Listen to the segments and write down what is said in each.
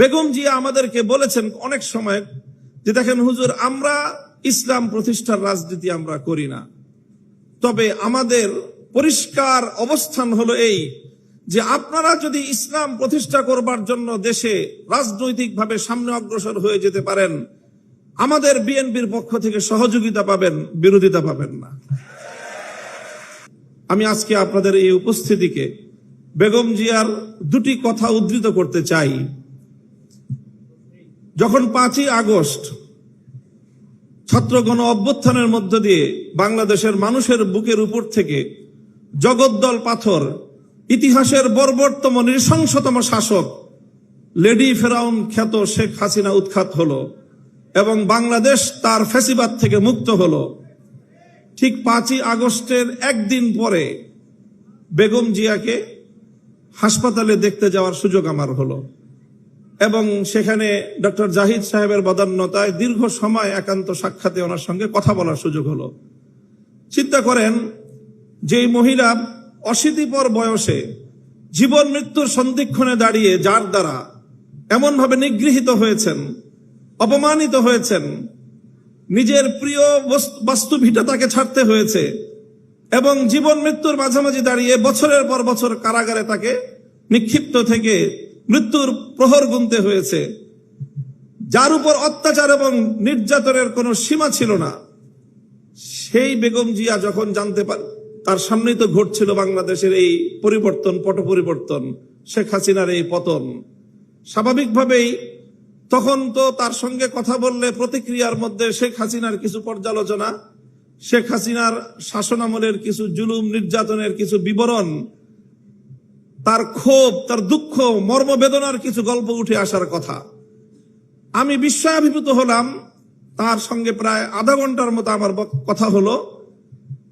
বেগম জিয়া আমাদেরকে বলেছেন অনেক সময় যে দেখেন, হুজুর, আমরা ইসলাম প্রতিষ্ঠার রাজনীতি আমরা করি না। তবে আমাদের পরিষ্কার অবস্থান হলো এই যে আপনারা যদি ইসলাম প্রতিষ্ঠা করবার জন্য দেশে রাজনৈতিকভাবে সামনে অগ্রসর হয়ে যেতে পারেন, আমাদের বিএনপির পক্ষ থেকে সহযোগিতা পাবেন, বিরোধিতা পাবেন না। আমি আজকে আপনাদের এই উপস্থিতিকে বেগম জিয়ার দুটি কথা উদ্ধৃত করতে চাই। যখন পাঁচই আগস্ট ছাত্র গণ অভ্যুত্থানের মধ্য দিয়ে বাংলাদেশের মানুষের বুকের উপর থেকে জগদ্দল পাথর, ইতিহাসের বর্বরতম নৃশংসতম শাসক লেডি ফেরাউন খ্যাত শেখ হাসিনা উৎখাত হলো এবং বাংলাদেশ তার ফেসিবাদ থেকে মুক্ত হলো। ঠিক পাঁচই আগস্টের একদিন পরে বেগম জিয়াকে হাসপাতালে দেখতে যাওয়ার সুযোগ আমার হলো। এবং সেখানে ডক্টর জাহিদ সাহেবের বদান্যতায় দীর্ঘ সময় একান্ত সাক্ষাতে ওনার সঙ্গে কথা বলার সুযোগ হলো। চিন্তা করেন যে মহিলা অশীতিপর বয়সে জীবন মৃত্যুর সন্ধিক্ষণে দাঁড়িয়ে যার দ্বারা এমনভাবে নিগৃহীত হয়েছেন, অপমানিত হয়েছেন, নিজের প্রিয় বস- বাস্তু ভিটা তাকে ছাড়তে হয়েছে এবং জীবন মৃত্যুর মাঝামাঝি দাঁড়িয়ে বছরের পর বছর কারাগারে তাকে নিক্ষিপ্ত থেকে মৃত্যুর প্রহর গুনতে হয়েছে। যার উপর অত্যাচার এবং নির্যাতনের কোনো সীমা ছিল না। সেই বেগম জিয়া যখন জানতে পার তার সামনেই তো ঘটছিল বাংলাদেশের এই পরিবর্তন পট পরিবর্তন শেখ হাসিনার এই পতন। স্বাভাবিকভাবেই তখন তো তার সঙ্গে কথা বললে প্রতিক্রিয়ার মধ্যে শেখ হাসিনার কিছু পর্যালোচনা, শেখ হাসিনার শাসনামলের কিছু জুলুম, নির্যাতনের কিছু বিবরণ তার ক্ষোভ, তার দুঃখ, মর্মবেদনার কিছু গল্প উঠে আসার কথা। আমি বিস্ময়াভিভূত হলাম, তার সঙ্গে প্রায় আধা ঘণ্টার মতো আমার কথা হলো।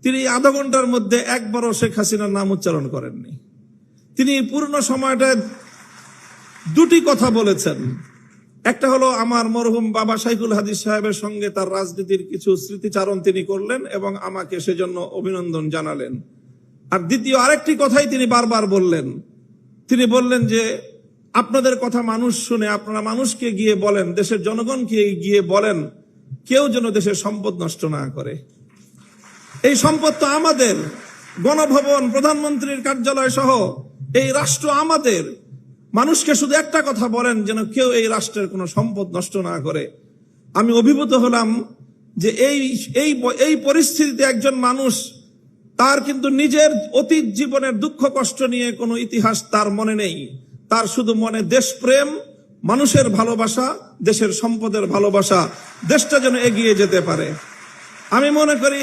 তিনি আধা ঘণ্টার মধ্যে একবারও শেখ হাসিনার নাম উচ্চারণ করেননি। তিনি পূর্ণ সময়টায় দুটি কথা বলেছেন। একটা হলো, আমার মরহুম বাবা সাইকুল হাদিস সাহেবের সঙ্গে তার রাজনীতির কিছু স্মৃতিচারণ তিনি করলেন এবং আমাকে সেজন্য অভিনন্দন জানালেন। আর দ্বিতীয় আরেকটি কথাই তিনি বারবার বললেন। তিনি বললেন যে, আপনাদের কথা মানুষ শুনে, আপনারা মানুষকে গিয়ে বলেন, দেশের জনগণকে গিয়ে বলেন, কেউ যেন দেশের সম্পদ নষ্ট না করে। এই সম্পদ তো আমাদের। গণভবন, প্রধানমন্ত্রীর কার্যালয় সহ এই রাষ্ট্র আমাদের। মানুষকে শুধু একটা কথা বলেন, যেন কেউ এই রাষ্ট্রের কোনো সম্পদ নষ্ট না করে। আমি অভিভূত হলাম যে এই এই পরিস্থিতিতে একজন মানুষ তার কিন্তু নিজের অতীত জীবনের দুঃখ, কষ্ট নিয়ে কোনো ইতিহাস তার মনে নেই। তার শুধু মনে দেশপ্রেম, মানুষের ভালোবাসা, দেশের সম্পদের ভালোবাসা, দেশটা যেন এগিয়ে যেতে পারে। আমি মনে করি